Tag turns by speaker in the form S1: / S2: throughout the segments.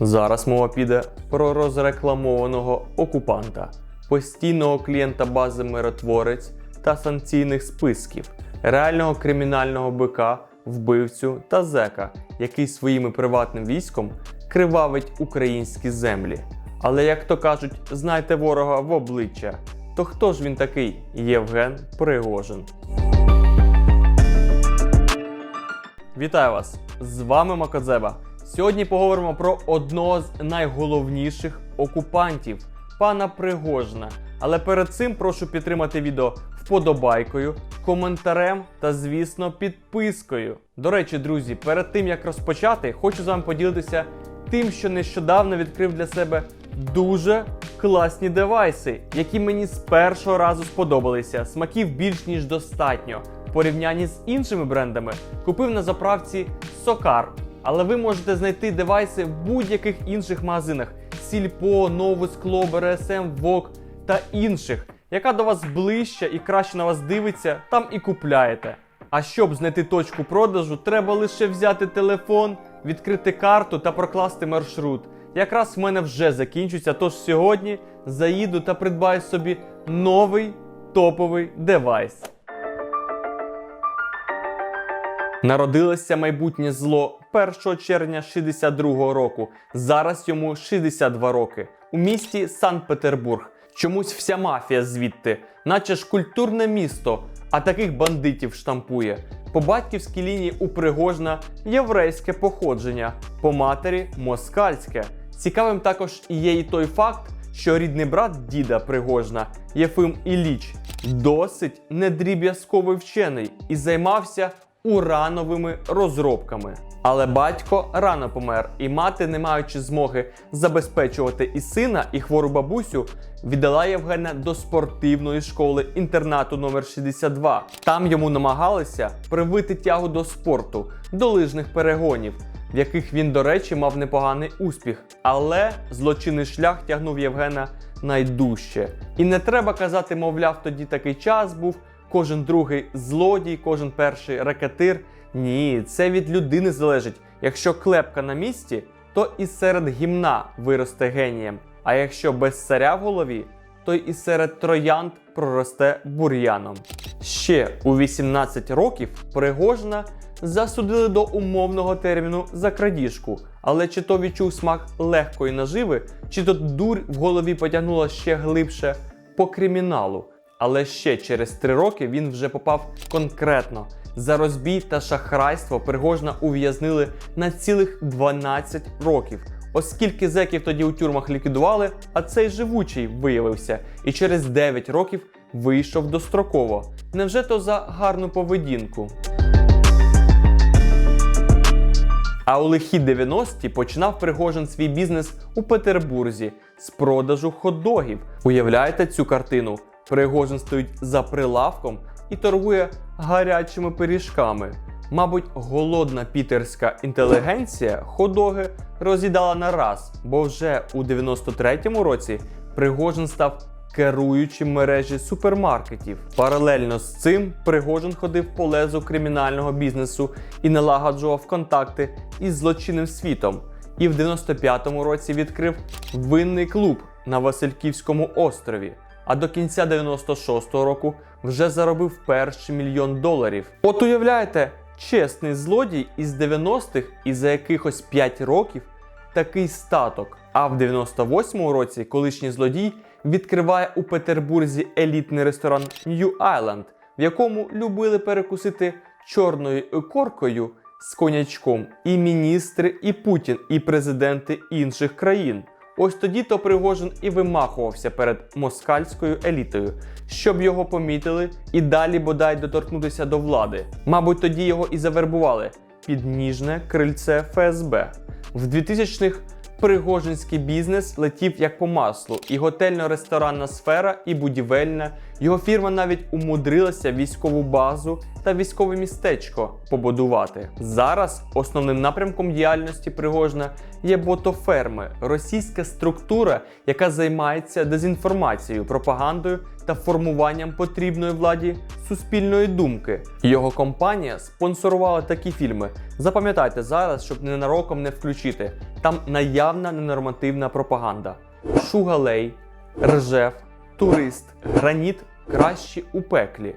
S1: Зараз мова піде про розрекламованого окупанта, постійного клієнта бази миротворець та санкційних списків, реального кримінального бика, вбивцю та зека, який своїм приватним військом кривавить українські землі. Але як то кажуть, знайте ворога в обличчя. То хто ж він такий? Євген Пригожин. Вітаю вас! З вами Макодзеба. Сьогодні поговоримо про одного з найголовніших окупантів пана Пригожина. Але перед цим прошу підтримати відео вподобайкою, коментарем та, звісно, підпискою. До речі, друзі, перед тим як розпочати, хочу з вами поділитися тим, що нещодавно відкрив для себе дуже класні девайси, які мені з першого разу сподобалися. Смаків більш ніж достатньо. В порівнянні з іншими брендами купив на заправці Сокар. Але ви можете знайти девайси в будь-яких інших магазинах: Сільпо, Нове Скло, БРСМ, ВОК та інших, яка до вас ближча і краще на вас дивиться, там і купляєте. А щоб знайти точку продажу, треба лише взяти телефон, відкрити карту та прокласти маршрут. Якраз в мене вже закінчується, тож сьогодні заїду та придбаю собі новий топовий девайс. Народилося майбутнє зло 1 червня 62 року. Зараз йому 62 роки. У місті Санкт-Петербург. Чомусь вся мафія звідти, наче ж культурне місто, а таких бандитів штампує. По батьківській лінії у Пригожна єврейське походження, по матері москальське. Цікавим також і є і той факт, що рідний брат діда Пригожна Єфим Іліч досить недріб'язковий вчений і займався урановими розробками. Але батько рано помер, і мати, не маючи змоги забезпечувати і сина, і хвору бабусю, віддала Євгена до спортивної школи інтернату номер 62. Там йому намагалися привити тягу до спорту, до лижних перегонів, в яких він, до речі, мав непоганий успіх. Але злочинний шлях тягнув Євгена найдужче. І не треба казати, мовляв, тоді такий час був. Кожен другий злодій, кожен перший ракетир. Ні, це від людини залежить. Якщо клепка на місці, то і серед гімна виросте генієм. А якщо без царя в голові, то і серед троянд проросте бур'яном. Ще у 18 років Пригожина засудили до умовного терміну за крадіжку. Але чи то відчув смак легкої наживи, чи то дурь в голові потягнула ще глибше по криміналу. Але ще через три роки він вже попав конкретно. За розбій та шахрайство Пригожна ув'язнили на цілих 12 років, оскільки зеків тоді у тюрмах ліквідували, а цей живучий виявився і через 9 років вийшов достроково. Невже то за гарну поведінку? А у лихі 90-ті починав Пригожин свій бізнес у Петербурзі з продажу хот-догів. Уявляєте цю картину? Пригожин стоїть за прилавком і торгує гарячими пиріжками. Мабуть, голодна пітерська інтелігенція ходоги роз'їдала на раз, бо вже у 93-му році Пригожин став керуючим мережі супермаркетів. Паралельно з цим Пригожин ходив по лезу кримінального бізнесу і налагоджував контакти із злочинним світом. І в 95-му році відкрив винний клуб на Васильківському острові а до кінця 96-го року вже заробив перший мільйон доларів. От уявляєте, чесний злодій із 90-х і за якихось 5 років такий статок. А в 98-му році колишній злодій відкриває у Петербурзі елітний ресторан New Island, в якому любили перекусити чорною коркою з конячком і міністри, і Путін, і президенти інших країн. Ось тоді то Пригожин і вимахувався перед москальською елітою, щоб його помітили і далі бодай доторкнутися до влади. Мабуть, тоді його і завербували під ніжне крильце ФСБ. В 2000-х Пригожинський бізнес летів як по маслу, і готельно-ресторанна сфера, і будівельна, Його фірма навіть умудрилася військову базу та військове містечко побудувати. Зараз основним напрямком діяльності Пригожина є ботоферми, російська структура, яка займається дезінформацією, пропагандою та формуванням потрібної владі суспільної думки. Його компанія спонсорувала такі фільми. Запам'ятайте зараз, щоб ненароком не включити. Там наявна ненормативна пропаганда. Шугалей, Ржев, Турист, Граніт кращі у пеклі.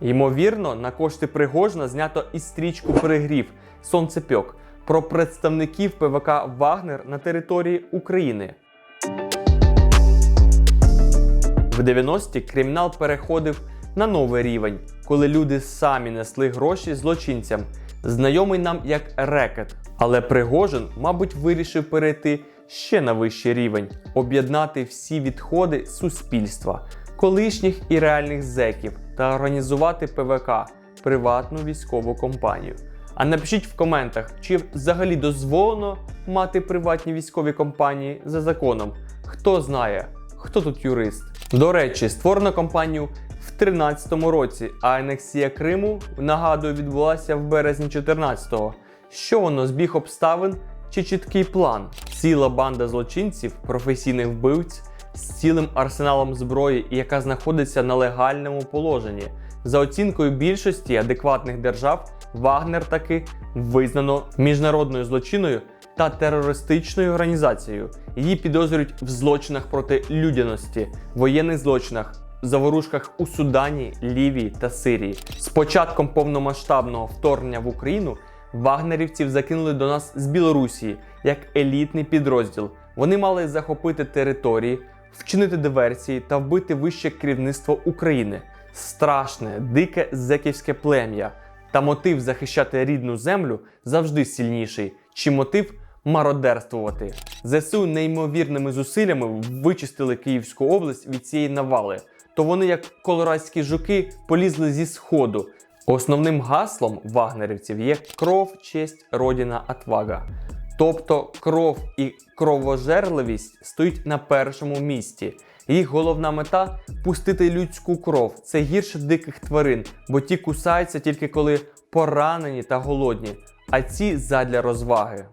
S1: Ймовірно, на кошти Пригожина знято і стрічку Перегрів Сонцепьок про представників ПВК Вагнер на території України. В 90-ті кримінал переходив на новий рівень, коли люди самі несли гроші злочинцям, знайомий нам як рекет. Але Пригожин, мабуть, вирішив перейти ще на вищий рівень, об'єднати всі відходи суспільства, колишніх і реальних зеків та організувати ПВК приватну військову компанію. А напишіть в коментах, чи взагалі дозволено мати приватні військові компанії за законом. Хто знає, хто тут юрист. До речі, створено компанію в 13-му році, а анексія Криму, нагадую, відбулася в березні 14-го. Що воно збіг обставин чи чіткий план? Ціла банда злочинців, професійних вбивць з цілим арсеналом зброї, яка знаходиться на легальному положенні. За оцінкою більшості адекватних держав, Вагнер таки визнано міжнародною злочиною та терористичною організацією. Її підозрюють в злочинах проти людяності, воєнних злочинах, заворушках у Судані, Лівії та Сирії. З початком повномасштабного вторгнення в Україну вагнерівців закинули до нас з Білорусі як елітний підрозділ. Вони мали захопити території, вчинити диверсії та вбити вище керівництво України. Страшне, дике зеківське плем'я. Та мотив захищати рідну землю завжди сильніший, чим мотив мародерствувати. ЗСУ неймовірними зусиллями вичистили Київську область від цієї навали. То вони, як колорадські жуки, полізли зі сходу. Основним гаслом вагнерівців є кров, честь, родина, отвага. Тобто кров і кровожерливість стоїть на першому місці. Їх головна мета пустити людську кров. Це гірше диких тварин, бо ті кусаються тільки коли поранені та голодні, а ці задля розваги.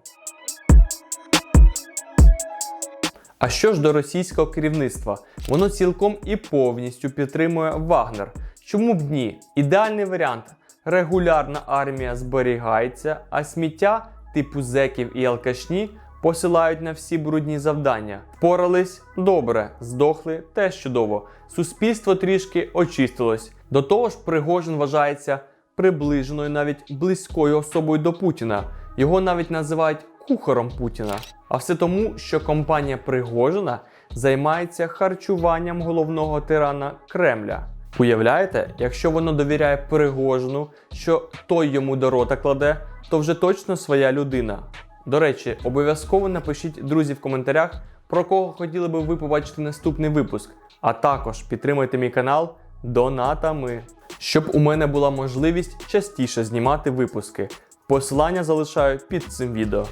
S1: А що ж до російського керівництва? Воно цілком і повністю підтримує Вагнер. Чому б ні? Ідеальний варіант. Регулярна армія зберігається, а сміття типу зеків і алкашні посилають на всі брудні завдання. Впорались добре, здохли теж чудово. Суспільство трішки очистилось. До того ж, Пригожин вважається приближеною навіть близькою особою до Путіна. Його навіть називають кухаром Путіна. А все тому, що компанія Пригожина займається харчуванням головного тирана Кремля. Уявляєте, якщо воно довіряє Пригожину, що той йому до рота кладе, то вже точно своя людина. До речі, обов'язково напишіть друзі в коментарях, про кого хотіли би ви побачити наступний випуск. А також підтримайте мій канал донатами, щоб у мене була можливість частіше знімати випуски. Посилання залишаю під цим відео.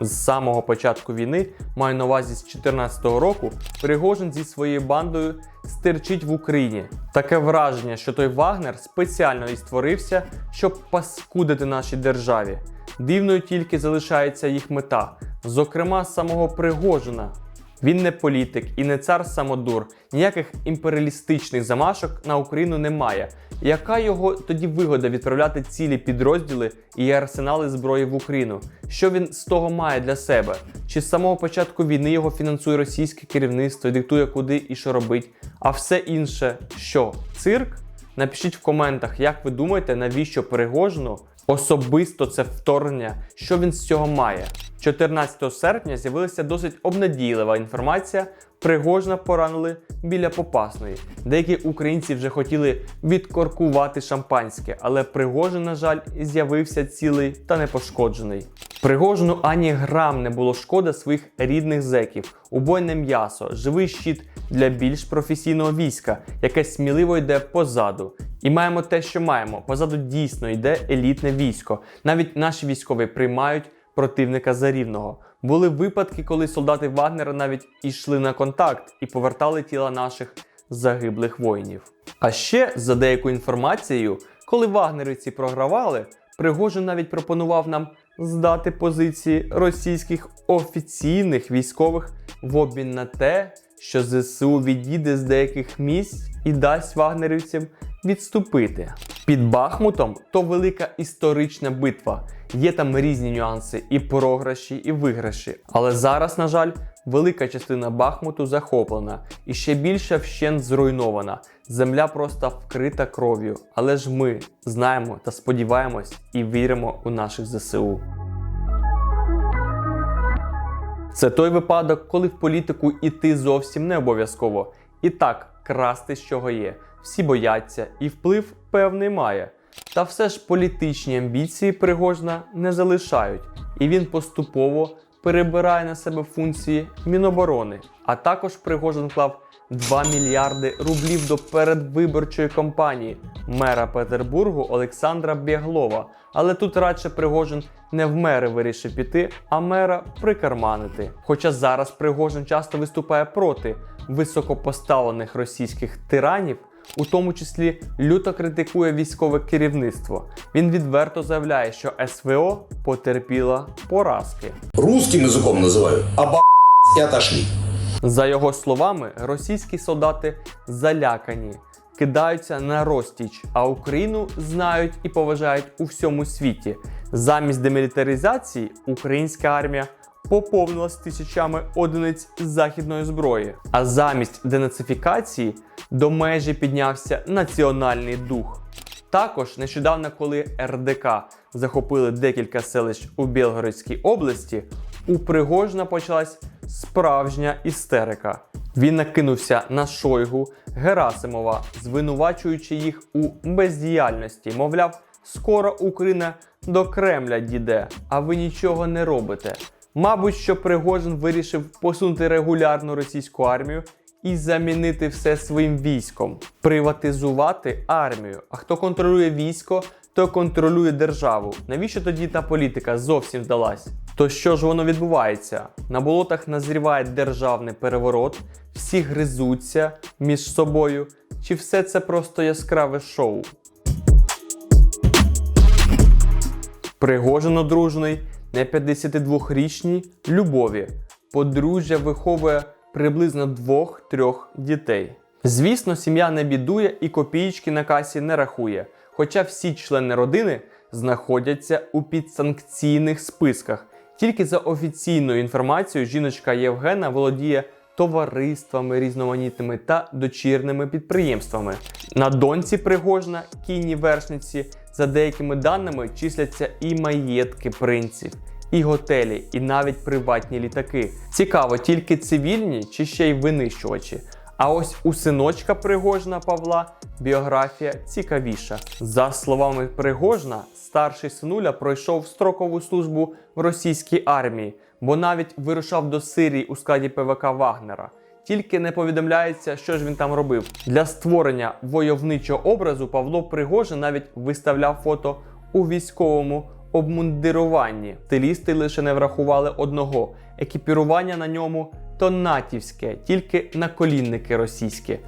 S1: З самого початку війни, маю на увазі з 2014 року, Пригожин зі своєю бандою стирчить в Україні. Таке враження, що той Вагнер спеціально і створився, щоб паскудити нашій державі. Дивною тільки залишається їх мета, зокрема самого Пригожина. Він не політик і не цар самодур, ніяких імперіалістичних замашок на Україну немає. Яка його тоді вигода відправляти цілі підрозділи і арсенали зброї в Україну? Що він з того має для себе? Чи з самого початку війни його фінансує російське керівництво диктує, куди і що робить? А все інше що? Цирк? Напишіть в коментах, як ви думаєте, навіщо Пригожину особисто це вторгнення, що він з цього має. 14 серпня з'явилася досить обнадійлива інформація. Пригожина поранили біля Попасної. Деякі українці вже хотіли відкоркувати шампанське, але Пригожин, на жаль, з'явився цілий та непошкоджений. Пригожину ані грам не було шкода своїх рідних зеків, убойне м'ясо, живий щит для більш професійного війська, яке сміливо йде позаду. І маємо те, що маємо. Позаду дійсно йде елітне військо. Навіть наші військові приймають противника за рівного. Були випадки, коли солдати Вагнера навіть йшли на контакт і повертали тіла наших загиблих воїнів. А ще, за деякою інформацією, коли вагнерівці програвали, Пригожин навіть пропонував нам здати позиції російських офіційних військових в обмін на те, що ЗСУ відійде з деяких місць і дасть вагнерівцям відступити. Під Бахмутом то велика історична битва. Є там різні нюанси, і програші, і виграші. Але зараз, на жаль, велика частина Бахмуту захоплена і ще більше вщент зруйнована. Земля просто вкрита кров'ю. Але ж ми знаємо та сподіваємось і віримо у наших ЗСУ. Це той випадок, коли в політику іти зовсім не обов'язково. І так, красти з чого є. Всі бояться, і вплив певний має. Та все ж політичні амбіції Пригожна не залишають, і він поступово перебирає на себе функції Міноборони. А також Пригожин вклав 2 мільярди рублів до передвиборчої кампанії мера Петербургу Олександра Бєглова. Але тут радше Пригожин не в мери вирішив піти, а мера прикарманити. Хоча зараз Пригожин часто виступає проти високопоставлених російських тиранів, у тому числі люто критикує військове керівництво. Він відверто заявляє, що СВО потерпіла поразки.
S2: Русским языком называю. Оба и отошли.
S1: За його словами, російські солдати залякані, кидаються на розтіч, а Україну знають і поважають у всьому світі. Замість демілітаризації українська армія поповнилась тисячами одиниць західної зброї. А замість денацифікації до межі піднявся національний дух. Також нещодавно, коли РДК захопили декілька селищ у Білгородській області, у Пригожина почалась справжня істерика. Він накинувся на Шойгу Герасимова, звинувачуючи їх у бездіяльності. Мовляв, скоро Україна до Кремля дійде, а ви нічого не робите. Мабуть, що Пригожин вирішив посунути регулярну російську армію і замінити все своїм військом, приватизувати армію. А хто контролює військо, то контролює державу. Навіщо тоді та політика зовсім здалась? То що ж воно відбувається? На болотах назріває державний переворот, всі гризуться між собою, чи все це просто яскраве шоу? Пригожин одружений на 52-річній любові. Подружжя виховує приблизно двох-трьох дітей. Звісно, сім'я не бідує і копієчки на касі не рахує, хоча всі члени родини знаходяться у підсанкційних списках. Тільки за офіційною інформацією, жіночка Євгена володіє товариствами різноманітними та дочірними підприємствами. На доньці Пригожна, кінні вершниці, за деякими даними, числяться і маєтки принців, і готелі, і навіть приватні літаки. Цікаво, тільки цивільні чи ще й винищувачі. А ось у синочка Пригожна Павла біографія цікавіша. За словами Пригожна, старший синуля пройшов строкову службу в російській армії, бо навіть вирушав до Сирії у складі ПВК Вагнера. Тільки не повідомляється, що ж він там робив. Для створення войовничого образу Павло Пригожин навіть виставляв фото у військовому обмундируванні. Стилісти лише не врахували одного: екіпірування на ньому то натівське, тільки наколінники російські.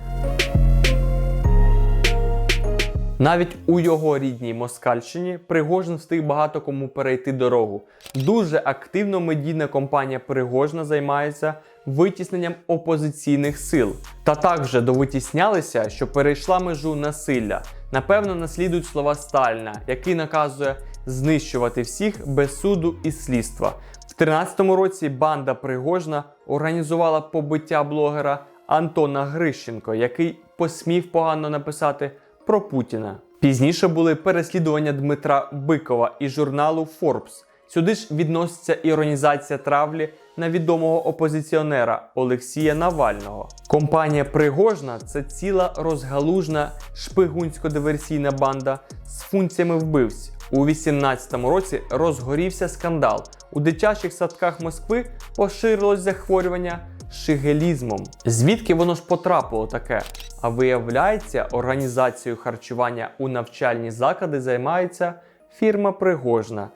S1: Навіть у його рідній Москальщині Пригожин встиг багато кому перейти дорогу. Дуже активно медійна компанія Пригожина займається витісненням опозиційних сил. Та так вже довитіснялися, що перейшла межу насилля. Напевно, наслідують слова Сталіна, який наказує знищувати всіх без суду і слідства. В 13-му році банда Пригожина організувала побиття блогера Антона Грищенко, який посмів погано написати про Путіна. Пізніше були переслідування Дмитра Бикова із журналу Forbes. Сюди ж відноситься іронізація травлі на відомого опозиціонера Олексія Навального. Компанія Пригожна це ціла розгалужна шпигунсько-диверсійна банда з функціями вбивць. У 18-му році розгорівся скандал. У дитячих садках Москви поширилось захворювання шигелізмом. Звідки воно ж потрапило таке? А виявляється, організацією харчування у навчальні заклади займається фірма Пригожна.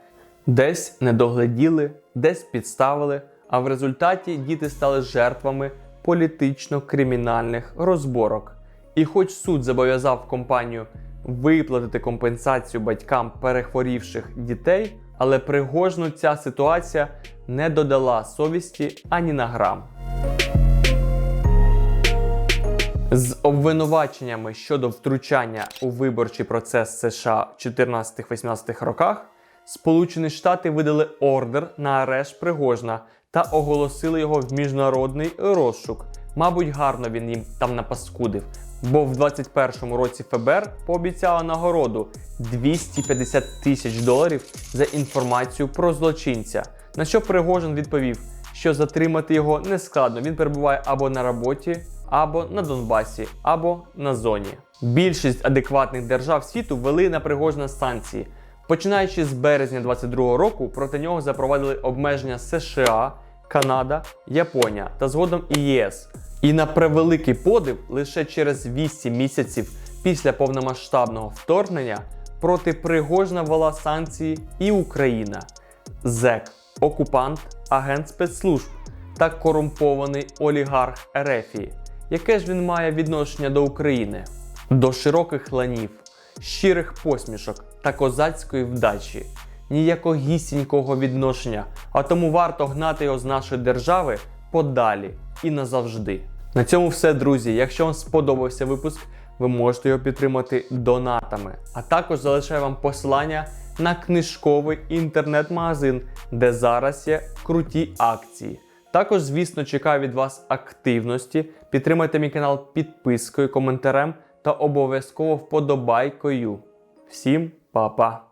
S1: Десь не догляділи, десь підставили, а в результаті діти стали жертвами політично-кримінальних розборок. І хоч суд зобов'язав компанію виплатити компенсацію батькам перехворівших дітей, але Пригожну ця ситуація не додала совісті ані на грам. З обвинуваченнями щодо втручання у виборчий процес США в 14-18 роках Сполучені Штати видали ордер на арешт Пригожна та оголосили його в міжнародний розшук. Мабуть, гарно він їм там напаскудив, бо в 21-му році ФБР пообіцяла нагороду 250 тисяч доларів за інформацію про злочинця. На що Пригожин відповів, що затримати його не складно. Він перебуває або на роботі, або на Донбасі, або на зоні. Більшість адекватних держав світу ввели на Пригожина санкції. Починаючи з березня 2022 року, проти нього запровадили обмеження США, Канада, Японія та згодом і ЄС. І на превеликий подив, лише через 8 місяців після повномасштабного вторгнення проти Пригожина ввела санкції і Україна. ЗЕК, окупант, агент спецслужб та корумпований олігарх Ерефії. Яке ж він має відношення до України? До широких ланів, щирих посмішок та козацької вдачі. Ніякогісінького відношення, а тому варто гнати його з нашої держави подалі і назавжди. На цьому все, друзі. Якщо вам сподобався випуск, ви можете його підтримати донатами. А також залишаю вам посилання на книжковий інтернет-магазин, де зараз є круті акції. Також, звісно, чекаю від вас активності. Підтримайте мій канал підпискою, коментарем та обов'язково вподобайкою. Всім па-па!